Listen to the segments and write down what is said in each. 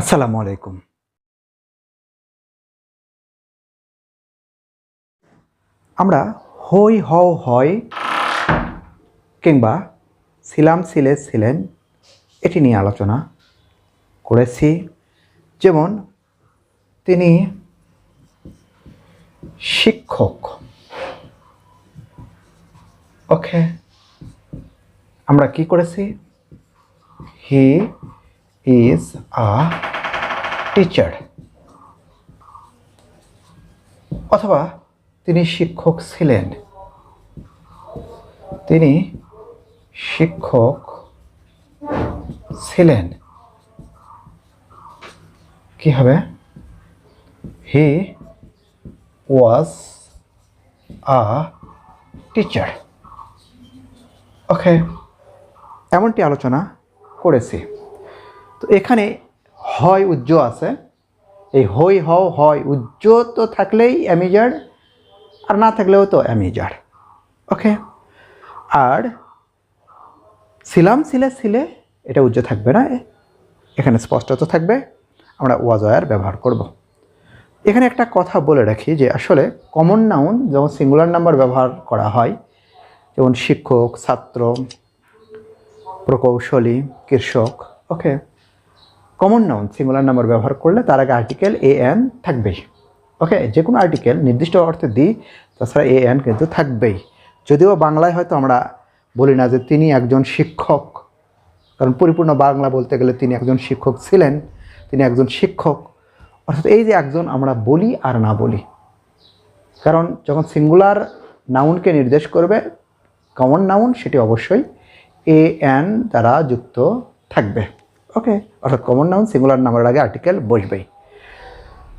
আসসালামু আলাইকুম। আমরা হই হও হয় কিংবা ছিলাম ছিলে ছিলেন এটি নিয়ে আলোচনা করেছি। যেমন তিনি শিক্ষক। ওকে, আমরা কি করেছি? হি ইজ আ টিচার অথবা তিনি শিক্ষক ছিলেন। তিনি শিক্ষক ছিলেন। কি হবে? হি ওয়াজ আ টিচার ওকে এমনটি আলোচনা করেছি। তো এখানে হয় উজ্জ আছে। এই হই হও, হয় উজ্জ তো থাকলেই অ্যামিজার, আর না থাকলেও তো অ্যামিজার। ওকে? আর ছিলাম, ছিলে ছিলে, এটা উজ্জ থাকবে না। এখানে স্পষ্টত থাকবে। আমরা ওয়াজয়ার ব্যবহার করব। এখানে একটা কথা বলে রাখি যে আসলে কমন নাউন যেমন সিঙ্গুলার নাম্বার ব্যবহার করা হয়, যেমন শিক্ষক, ছাত্র, প্রকৌশলী, কৃষক, okay? Common noun singular number ব্যবহার করলে তার আগে আর্টিকেল এ এন থাকবেই। ওকে যে কোনো আর্টিকেল নির্দিষ্ট অর্থে দিই তাছাড়া এ এন কিন্তু থাকবেই। যদিও বাংলায় হয়তো আমরা বলি না যে তিনি একজন শিক্ষক, কারণ পরিপূর্ণ বাংলা বলতে গেলে তিনি একজন শিক্ষক ছিলেন, তিনি একজন শিক্ষক। অর্থাৎ এই যে একজন আমরা বলি আর না বলি। কারণ যখন সিঙ্গুলার নাউনকে নির্দেশ করবে কমন নাউন সেটি অবশ্যই এ এন দ্বারা যুক্ত থাকবে। ওকে অর্থাৎ কমন নাউন সিঙ্গুলার নামের আগে আর্টিকেল বসবেই।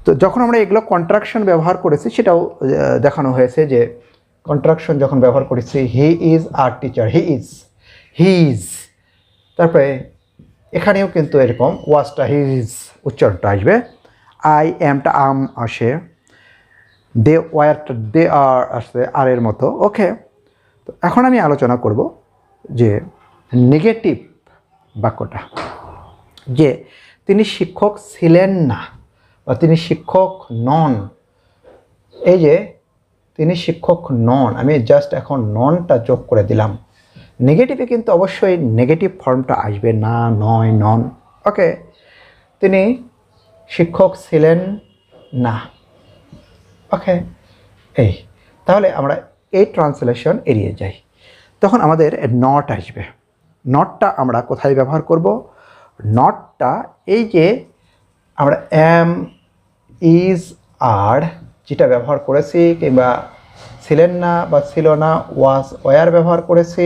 তো যখন আমরা এগুলো কন্ট্রাকশন ব্যবহার করেছি, সেটাও দেখানো হয়েছে যে কন্ট্রাকশন যখন ব্যবহার করেছি he is R teacher he is he is তারপরে এখানেও কিন্তু এরকম ওয়াজটা হিজ উচ্চারণটা আসবে। আই এমটা আম আসে। দে ওয়ারটা দে আর আসবে আর এর মতো। ওকে তো এখন আমি আলোচনা করব যে নেগেটিভ বাক্যটা। যে তিনি শিক্ষক ছিলেন না বা তিনি শিক্ষক নন। এই যে তিনি শিক্ষক নন, আমি জাস্ট এখন ননটা যোগ করে দিলাম। নেগেটিভে কিন্তু অবশ্যই নেগেটিভ ফর্মটা আসবে না, নয় নন ওকে তিনি শিক্ষক ছিলেন না। ওকে এই। তাহলে আমরা এই ট্রান্সলেশন এড়িয়ে যাই। তখন আমাদের নট আসবে। নটটা আমরা কোথায় ব্যবহার করব? নটটা, এই যে আমরা এম ইজ আর যেটা ব্যবহার করেছি কিংবা ছিলেন না বা ছিল না ওয়াজ ওয়ার ব্যবহার করেছি,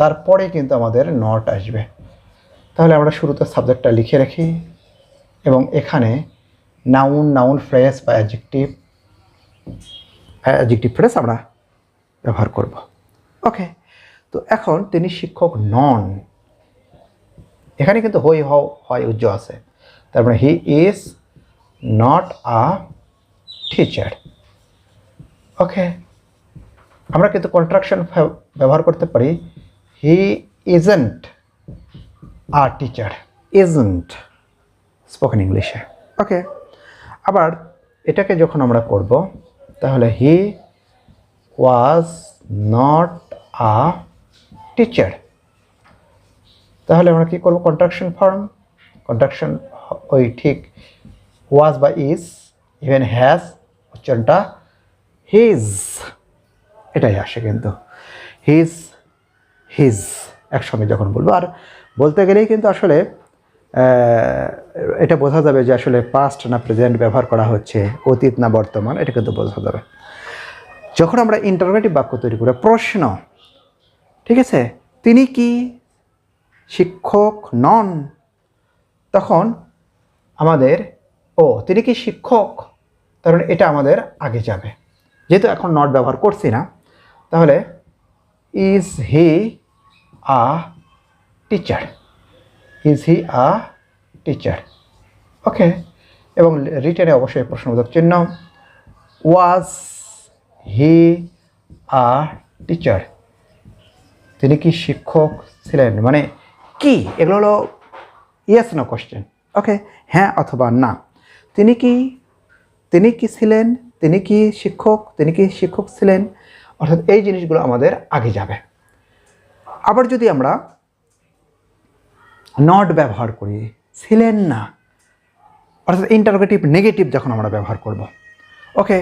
তারপরে কিন্তু আমাদের নট আসবে। তাহলে আমরা শুরুতে সাবজেক্টটা লিখে রাখি এবং এখানে নাউন নাউন ফ্রেস বা অ্যাডজেক্টিভ অ্যাডজেক্টিভ ফ্রেস আমরা ব্যবহার করব। ওকে তো এখন তিনি শিক্ষক নন। এখানে কিন্তু হই হও, হয় উজ্জ আছে। তারপরে he is not a teacher okay আমরা কিন্তু কন্ট্রাকশন ব্যবহার করতে পারি he isn't a teacher isn't spoken ইংলিশে ওকে আবার এটাকে যখন আমরা করব, তাহলে হি ওয়াজ নট আ টিচার তাহলে আমরা কি করব? কন্ট্রাকশন ফর্ম কন্ট্রাকশন ওই ঠিক ওয়াজ বা ইজ ইভেন হ্যাজ উচ্চারণটা হিজ এটাই আসে কিন্তু। হিজ হিজ একসঙ্গে যখন বলব। আর বলতে গেলেই কিন্তু আসলে এটা বোঝা যাবে যে আসলে পাস্ট না প্রেজেন্ট ব্যবহার করা হচ্ছে, অতীত না বর্তমান, এটা কিন্তু বোঝা যাবে। যখন আমরা ইন্টারোগেটিভ বাক্য তৈরি করে, প্রশ্ন, ঠিক আছে? তিনি কি? শিক্ষক নন। তখন আমাদের, ও, তিনি কি শিক্ষক? তাহলে এটা আমাদের আগে যাবে। যেহেতু এখন নট ব্যবহার করছি না, তাহলে is he a teacher is he a teacher okay এবং রিটার্নে অবশ্যই প্রশ্নবোধক চিহ্ন। ওয়াজ হি আ টিচার তিনি কি শিক্ষক ছিলেন? মানে কি? এগুলো হলো ইয়েস নো কোশ্চেন ওকে হ্যাঁ অথবা না। তিনি কি তিনি কি ছিলেন? তিনি কি শিক্ষক? তিনি কি শিক্ষক ছিলেন? অর্থাৎ এই জিনিসগুলো আমাদের আগে যাবে। আবার যদি আমরা নট ব্যবহার করি, ছিলেন না, অর্থাৎ ইন্টারোগেটিভ নেগেটিভ যখন আমরা ব্যবহার করব ওকে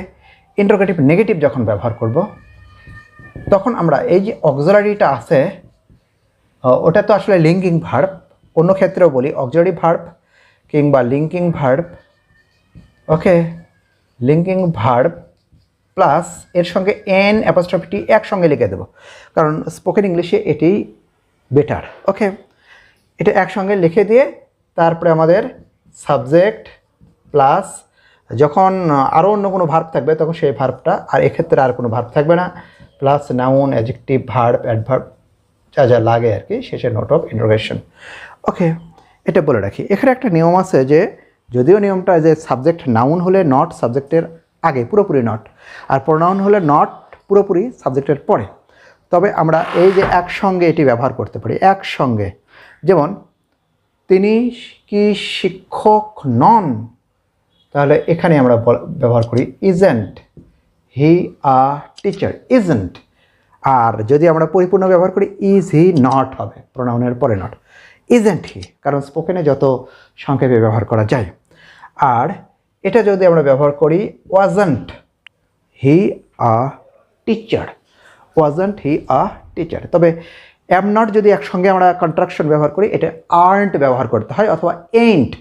ইন্টারোগেটিভ নেগেটিভ যখন ব্যবহার করব, তখন আমরা এই যে অক্সিলারিটা আছে ওটা তো আসলে লিঙ্কিং ভার্ব অন্য ক্ষেত্রেও বলি অক্সিলারি ভার্ব কিংবা linking verb okay linking verb plus এর সঙ্গে এন অ্যাপাস্ট্রফিটি একসঙ্গে লিখে দেবো, কারণ স্পোকেন ইংলিশে এটি বেটার ওকে এটা একসঙ্গে লিখে দিয়ে তারপরে আমাদের সাবজেক্ট প্লাস যখন আরও অন্য কোনো ভার্ব থাকবে, তখন সেই ভার্বটা আর এক্ষেত্রে আর কোনো ভার্ব থাকবে না। Plus noun adjective verb adverb যা যা লাগে আর কি, শেষে নোট অফ ইন্টারোগেশন ওকে এটা বলে রাখি। এখানে একটা নিয়ম আছে যে, যদিও নিয়মটা যে সাবজেক্ট নাউন হলে নট সাবজেক্টের আগে, পুরোপুরি নট আর প্রোনাউন হলে নট পুরোপুরি সাবজেক্টের পরে। তবে আমরা এই যে একসঙ্গে এটি ব্যবহার করতে পারি, একসঙ্গে। যেমন, তিনি কি শিক্ষক নন? তাহলে এখানে আমরা ব্যবহার করি isn't he a teacher isn't আর যদি আমরা পরিপূর্ণ ব্যবহার করি ইজ হি নট হবে প্রোনাউনের পরে নট ইজেন্ট হি কারণ স্পোকেনে যত সংক্ষেপে ব্যবহার করা যায়। আর এটা যদি আমরা ব্যবহার করি wasn't he a teacher wasn't he a teacher তবে অ্যাম নট যদি একসঙ্গে আমরা কন্ট্রাকশন ব্যবহার করি, এটা আর্নট ব্যবহার করতে হয় অথবা এন্ট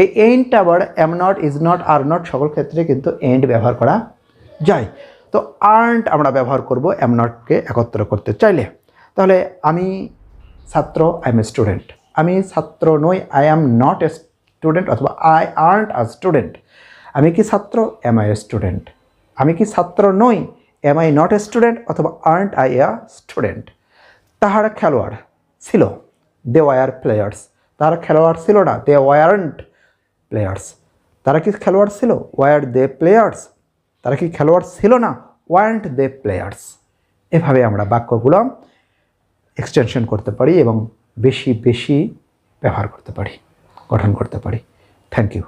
এই এন্ট আবার am not is not are not সকল ক্ষেত্রে কিন্তু এন্ড ব্যবহার করা যায়। তো আর্নট আমরা ব্যবহার করব অ্যাম নটকে একত্র করতে চাইলে। তাহলে আমি ছাত্র আই এম এ স্টুডেন্ট আমি ছাত্র নই I am not a student অথবা আই আর্নট আ স্টুডেন্ট আমি কি ছাত্র? এম আই এ স্টুডেন্ট আমি কি ছাত্র নই? Am I not a student অথবা আর্নট আই এ স্টুডেন্ট তাহারা খেলোয়াড় ছিল। দে ওয়ার প্লেয়ার্স তারা খেলোয়াড় ছিল না। দে ওয়ারেন্ট প্লেয়ার্স তারা কি খেলোয়াড় ছিল? ওয়ার দে প্লেয়ার্স তারা কি খেলোয়াড় ছিল না? ওয়ারেন্ট দে প্লেয়ার্স এভাবে আমরা বাক্যগুলো এক্সটেনশন করতে পারি এবং বেশি বেশি ব্যবহার করতে পারি, গঠন করতে পারি। Thank you